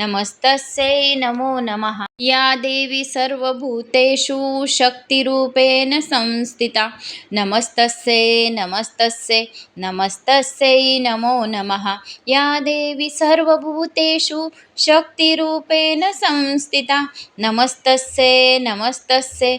नमस्तस्यै नमो नमः। या देवी सर्वूतेषु शक्तिरूपेण संस्थिता। नमस्तस्यै नमस्तस्यै नमस्तस्यै नमो नमः। या देवी सर्वभूतेषु शक्तिरूपेण संस्थिता। नमस्तस्यै नमस्तस्यै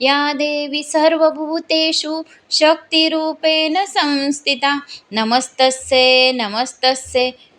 या देवी सर्वभूतेषु शक्तिरूपेण संस्थिता। नमस्तस्यै नमस्तस्यै।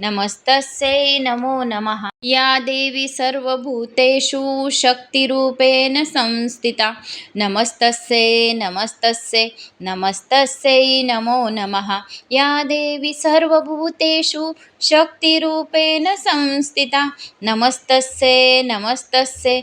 नमस्तस्यै नमो नमः। या देवी सर्वभूतेषु शक्तिरूपेण संस्थिता। नमस्त नमस्तस्यै नमस्तस्यै नमो नमः। या देवी सर्वूतेषु शक्ति संस्थिता। नमस्तस्यै नमस्तस्यै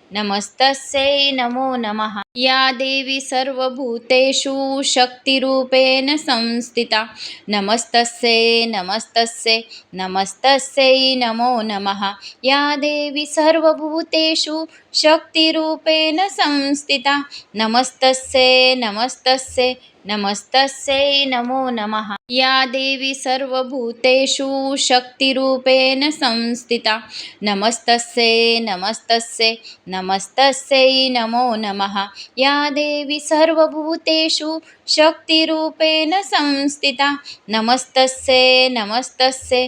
नमस्तस्यै नमो नमः। या देवी सर्वूतेषु शक्ति संस्थिता। नमस्तस्यै नमस्तस्यै नमस्तस्यै नमो नमः। या देवी सर्वूतेषु शक्ति संस्थिता। नमस्तस्यै नमस्तस्यै नमस्तस्यै नमो नमः। या देवी सर्वूतेषु शक्तिरूपेण संस्थिता। नमस्तस्यै नमस्तस्यै नमस्तस्यै नमो नमः। या देवी सर्वूतेषु शक्तिरूपेण संस्थिता। नमस्तस्यै नमस्तस्यै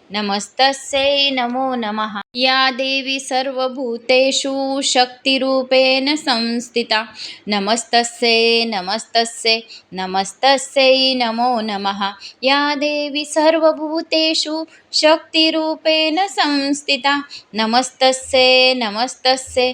नमस्तस्यै नमो नमः। या देवी सर्वभूतेषु शक्तिरूपेण संस्थिता। नमस्तस्यै नमस्तस्यै नमस्तस्यै नमो नमः। या देवी सर्वभूतेषु शक्तिरूपेण संस्थिता। नमस्तस्यै नमस्तस्यै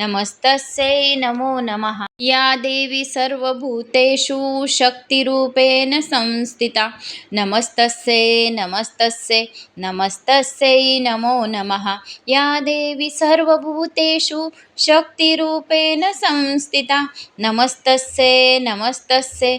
नमस्तस्यै नमो नमः। या देवी सर्वूतेषु शक्ति संस्थिता। नमस्तस्यै नमस्तस्यै नमस्तस्यै नमो नमः। या देवी सर्वूतेषु शक्ति संस्थिता। नमस्तस्यै नमस्तस्यै